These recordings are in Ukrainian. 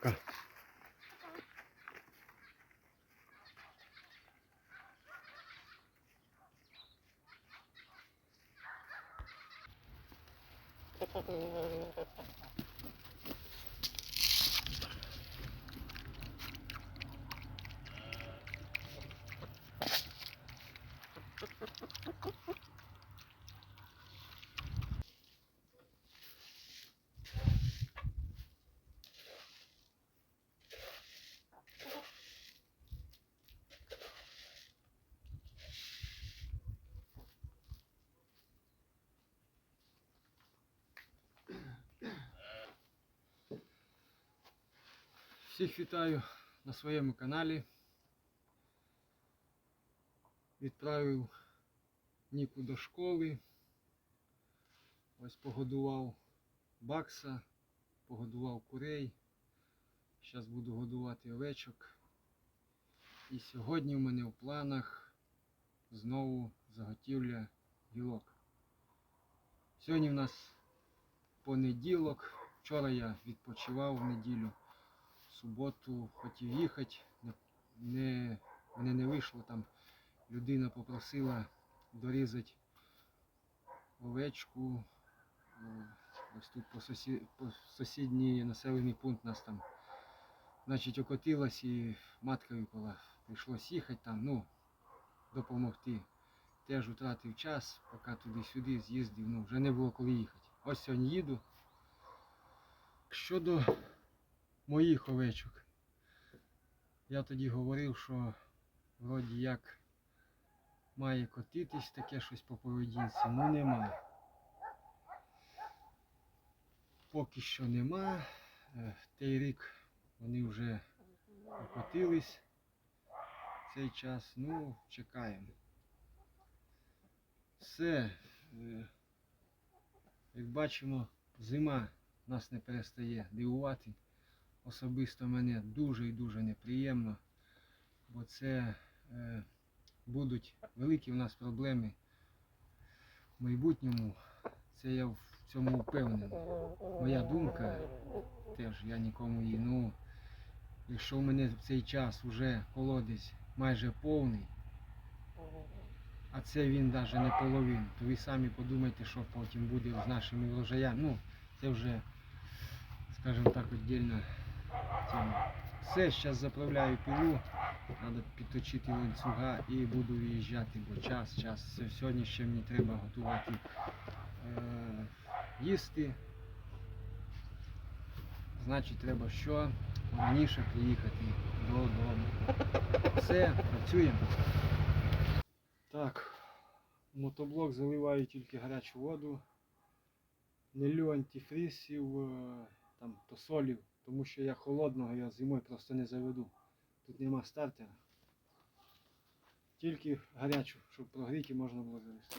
Пока. Всіх вітаю на своєму каналі. Відправив Ніку до школи. Ось погодував бакса, погодував курей. Зараз буду годувати овечок. І сьогодні в мене в планах знову заготівля гілок. Сьогодні в нас понеділок. Вчора я відпочивав в неділю. Суботу хотів їхати, не, не, мене не вийшло там. Людина попросила дорізати овечку. Ось тут по, сусі, по сусідній населений пункт нас там. Значить, окотилась і матка випала. Прийшлось їхати там, ну, допомогти. Теж втратив час, поки туди-сюди з'їздив, ну, вже не було коли їхати. Ось сьогодні їду. Щодо моїх овечок. Я тоді говорив, що вроді як має котитись таке щось по поведінці, ну нема. Поки що нема. Е, Той рік вони вже окотились. Цей час, ну, чекаємо. Все, е, як бачимо, зима нас не перестає дивувати особисто мене дуже і дуже неприємно, бо це е, будуть великі в нас проблеми в майбутньому. Це я в цьому впевнений. Моя думка теж, я нікому її, ну, якщо в мене в цей час вже колодязь майже повний, а це він навіть не половин, то ви самі подумайте, що потім буде з нашими врожаями. Ну, це вже, скажімо так, віддільна тема. Все, зараз заправляю пилу, треба підточити ланцюга і буду виїжджати, бо час, час. Сьогодні ще мені треба готувати е, їсти. Значить, треба що раніше приїхати додому. Все, працюємо. Так, мотоблок заливаю тільки гарячу воду. Не лю антифрізів, е, там, то солів, тому що я холодного я зимою просто не заведу. Тут нема стартера. Тільки гарячу, щоб прогріти можна було завести.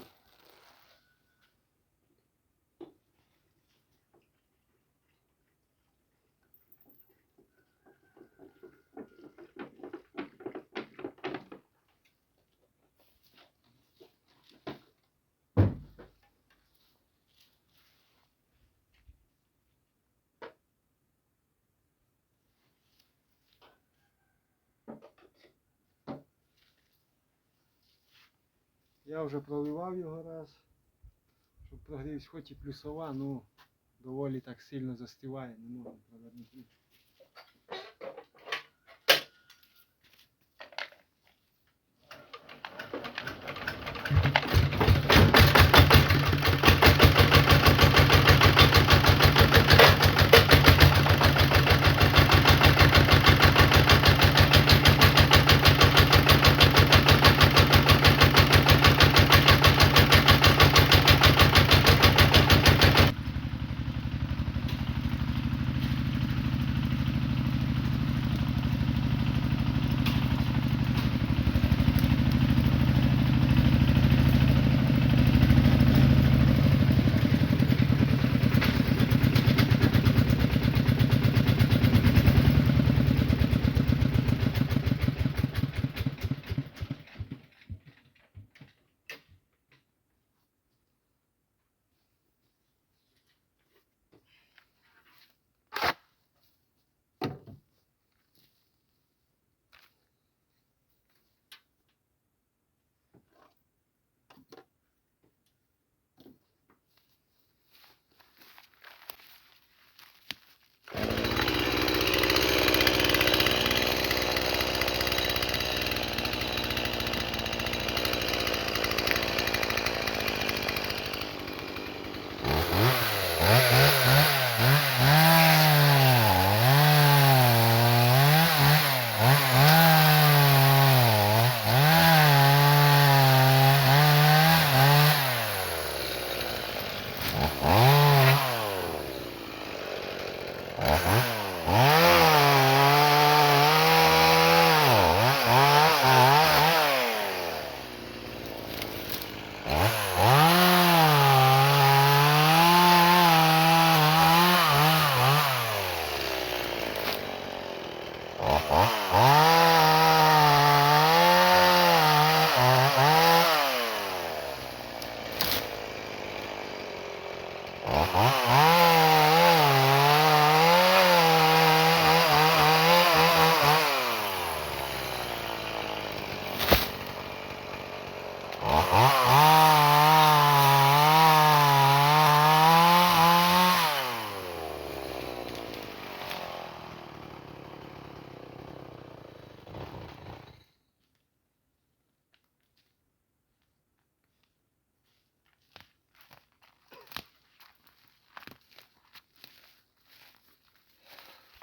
Я вже проливав його раз, щоб прогрівся, хоч і плюсова, ну доволі так сильно застиває, не можна провернути.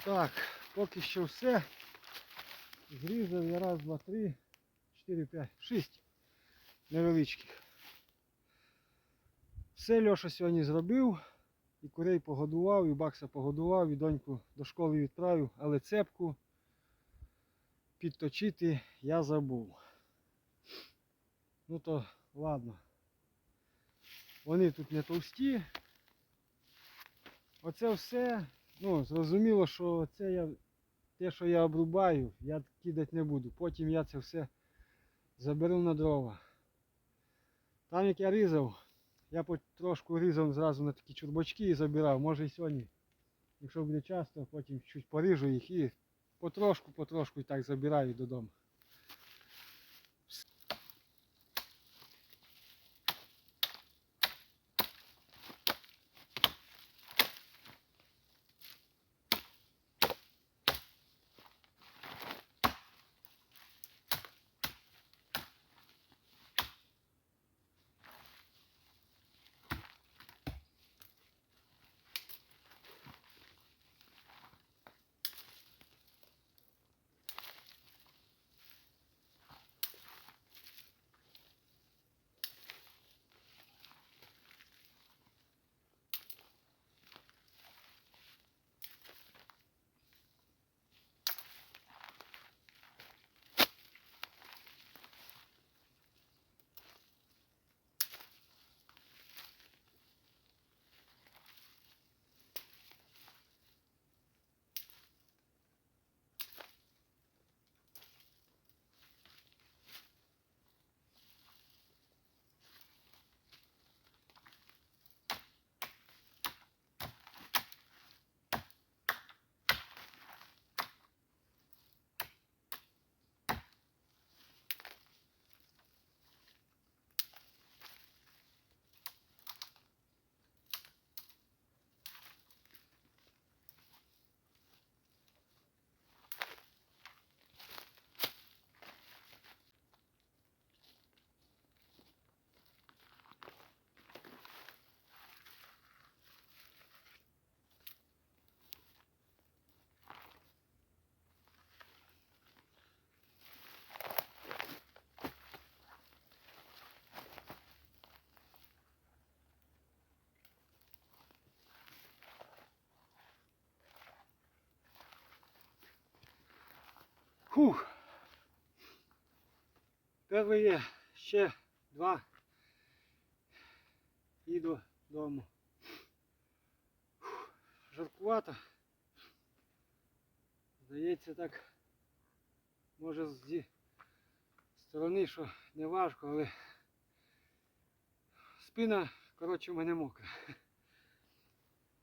Так, поки що все. Зрізав я раз, два, три, чотири, п'ять, шість невеличких. Все Льоша сьогодні зробив. І курей погодував, і бакса погодував, і доньку до школи відправив, але цепку підточити я забув. Ну то ладно. Вони тут не товсті. Оце все. Ну, зрозуміло, що це я, те, що я обрубаю, я кидати не буду. Потім я це все заберу на дрова. Там як я різав, я потрошку різав зразу на такі чурбачки і забирав. Може і сьогодні, якщо буде часто, потім чуть поріжу їх і потрошку, потрошку і так забираю додому. Фух. Перший є ще два. І додому. Жаркувато. Здається так. Може зі сторони, що не важко, але спина, коротше, в мене мокра.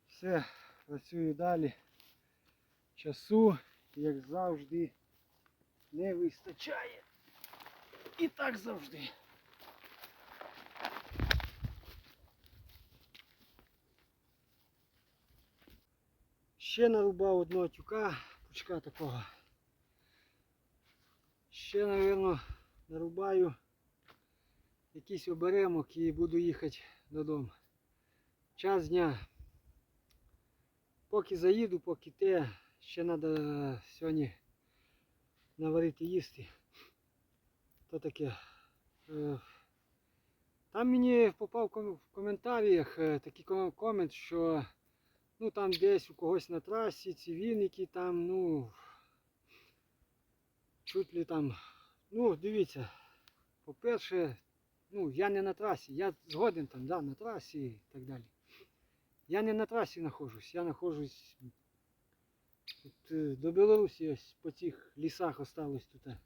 Все, працюю далі. Часу, як завжди, не вистачає. І так завжди. Ще нарубав одного тюка, пучка такого. Ще, мабуть, нарубаю якийсь оберемок і буду їхати додому. Час дня. Поки заїду, поки те, ще треба сьогодні наварити їсти. То таке. Е, Там мені попав в коментарях е, такий ком- комент, що ну там десь у когось на трасі ці віники там, ну чуть ли там. Ну, дивіться, по-перше, ну, я не на трасі, я згоден там, да, на трасі і так далі. Я не на трасі знаходжусь, я знаходжусь тут, е, до Білорусі ось по цих лісах осталось тут. е.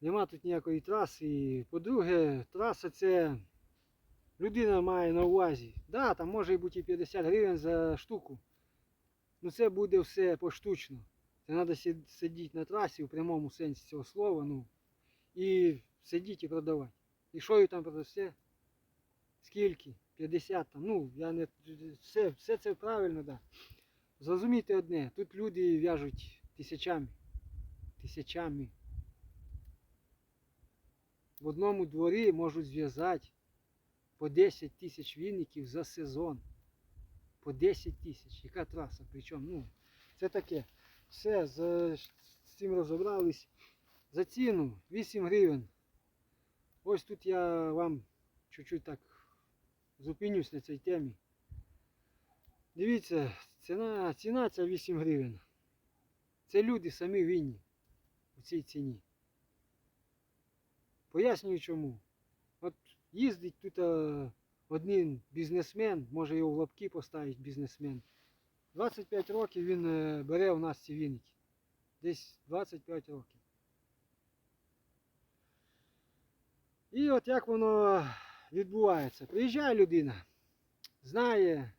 Нема тут ніякої траси. По-друге, траса це людина має на увазі. Да, там може бути і 50 гривень за штуку. Ну це буде все поштучно. Це треба сидіти на трасі в прямому сенсі цього слова, ну, і сидіти і продавати. І що їй там продасте? Скільки? 50 там. Ну, я не. Все, все це правильно, да. Зрозумійте одне, тут люди в'яжуть тисячами. Тисячами. В одному дворі можуть зв'язати по 10 тисяч віників за сезон. По 10 тисяч. Яка траса? Причому, ну, це таке. Все, за, з цим розібрались. За ціну 8 гривень. Ось тут я вам чуть-чуть так зупинюсь на цій темі. Дивіться, ціна, ціна ця 8 гривень. Це люди самі винні у цій ціні. Пояснюю чому. От їздить тут е, один бізнесмен, може його в лапки поставить бізнесмен. 25 років він е, бере у нас ці віники. Десь 25 років. І от як воно відбувається. Приїжджає людина, знає,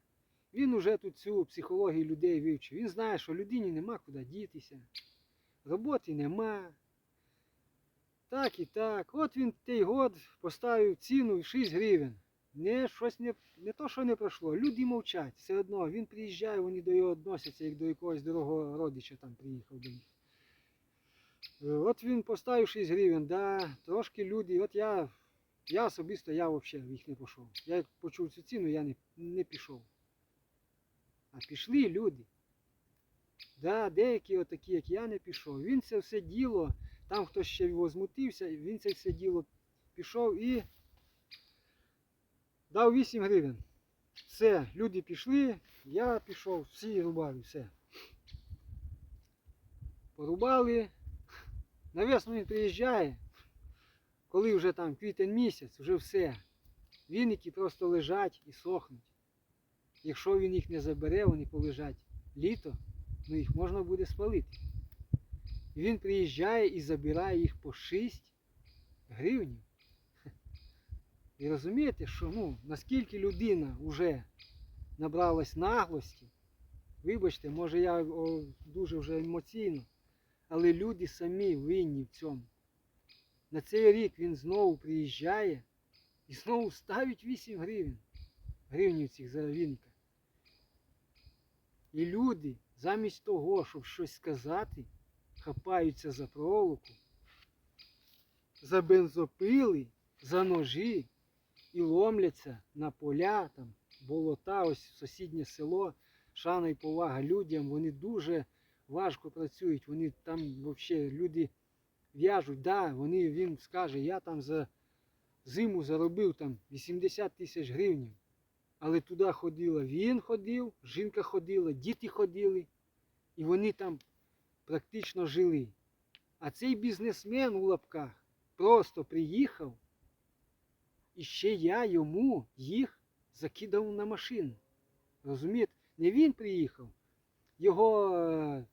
він уже тут цю психологію людей вивчив. Він знає, що людині нема куди дітися, роботи нема. Так і так. От він той год поставив ціну 6 гривень. Не, щось не, не то, що не пройшло. Люди мовчать. Все одно він приїжджає, вони до його відносяться, як до якогось дорогого родича там приїхав до них. Е, От він поставив 6 гривень, да, трошки люди. От я, я особисто я взагалі в їх не пішов. Я як почув цю ціну, я не, не пішов. А пішли люди. Да, деякі отакі, як я не пішов. Він це все діло, там хтось ще возмутився, він це все діло пішов і дав 8 гривень. Все, люди пішли, я пішов, всі рубали, все. Порубали. Навесно він приїжджає, коли вже там квітень місяць, вже все. Віники просто лежать і сохнуть. Якщо він їх не забере, вони полежать літо, ну їх можна буде спалити. І він приїжджає і забирає їх по 6 гривень. І розумієте, що ну, наскільки людина вже набралась наглості, вибачте, може я дуже вже емоційно, але люди самі винні в цьому. На цей рік він знову приїжджає і знову ставить 8 гривень. Гривнів цих за вінка. І люди, замість того, щоб щось сказати, хапаються за проволоку, за бензопили, за ножі і ломляться на поля, там, болота, ось сусіднє село, шана і повага людям, вони дуже важко працюють, вони там взагалі люди в'яжуть, да, вони, він скаже, я там за зиму заробив там 80 тисяч гривень. Але туди ходила, він ходив, жінка ходила, діти ходили, і вони там практично жили. А цей бізнесмен у лапках просто приїхав, і ще я йому їх закидав на машину. Розумієте? Не він приїхав, його е,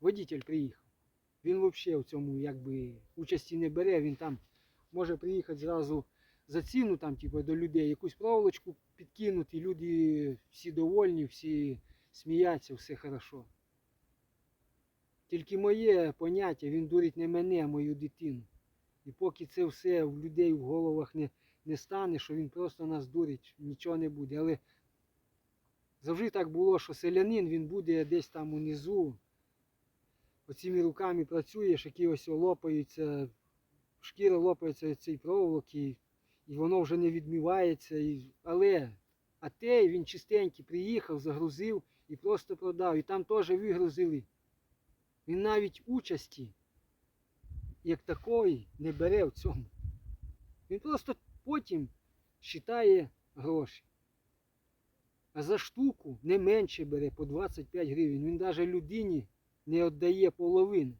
водитель приїхав. Він взагалі в цьому якби участі не бере, він там може приїхати зразу за ціну там, типу, до людей, якусь проволочку підкинути, люди всі довольні, всі сміються, все хорошо. Тільки моє поняття, він дурить не мене, а мою дитину. І поки це все в людей в головах не, не стане, що він просто нас дурить, нічого не буде. Але завжди так було, що селянин він буде десь там унизу, оціми руками працюєш, які ось лопаються, шкіра лопається від цієї проволоки, і воно вже не відмивається. І... Але а той він чистенький приїхав, загрузив і просто продав. І там теж вигрузили. Він навіть участі, як такої, не бере в цьому. Він просто потім считає гроші. А за штуку не менше бере по 25 гривень. Він навіть людині не віддає половину.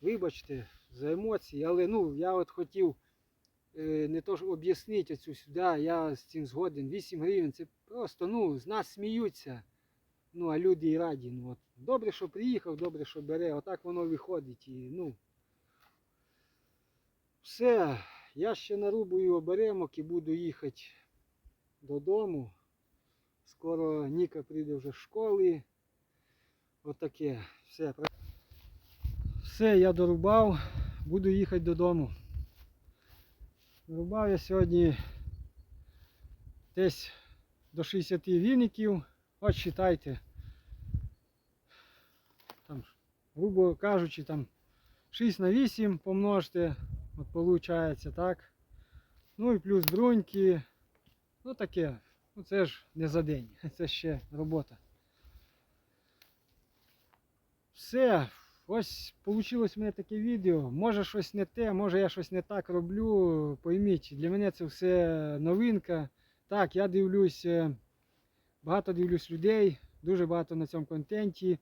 Вибачте за емоції, але ну, я от хотів не то ж об'яснити оцю сюди, я з цим згоден. 8 гривень це просто, ну, з нас сміються. Ну, а люди і раді. Ну, от. Добре, що приїхав, добре, що бере. Отак воно виходить. І, ну, все, я ще нарубую оберемок і буду їхати додому. Скоро Ніка прийде вже з школи. Отаке. Все. Все, я дорубав, буду їхати додому. Дорубав я сьогодні десь до 60 віників. От читайте. Там, грубо кажучи, там 6 на 8 помножте. От виходить так. Ну і плюс бруньки. Ну таке. Ну це ж не за день, це ще робота. Все, ось вийшло в мене таке відео. Може щось не те, може я щось не так роблю. Пойміть, для мене це все новинка. Так, я дивлюсь, е, багато дивлюсь людей, дуже багато на цьому контенті.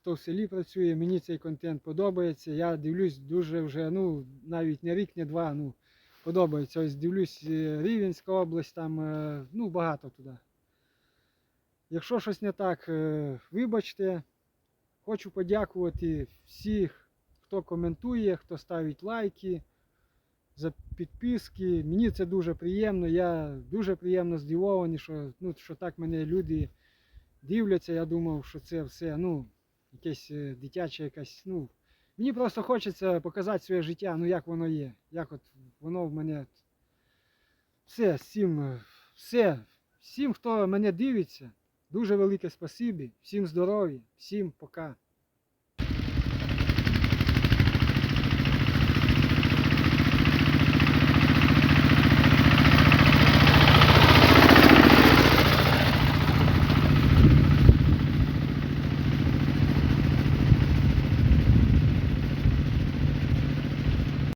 Хто в селі працює, мені цей контент подобається. Я дивлюсь дуже вже, ну, навіть не рік, не два, ну, подобається. Ось дивлюсь е, Рівенська область, там, е, ну, багато туди. Якщо щось не так, вибачте. Хочу подякувати всіх, хто коментує, хто ставить лайки, за підписки. Мені це дуже приємно. Я дуже приємно здивований, що, ну, що так мене люди дивляться. Я думав, що це все, ну, якесь е, дитяче якась, ну. Мені просто хочеться показати своє життя, ну як воно є, як от воно в мене. Все, всім, е, все, всім, хто мене дивиться, дуже велике спасибі, всім здоров'я, всім пока.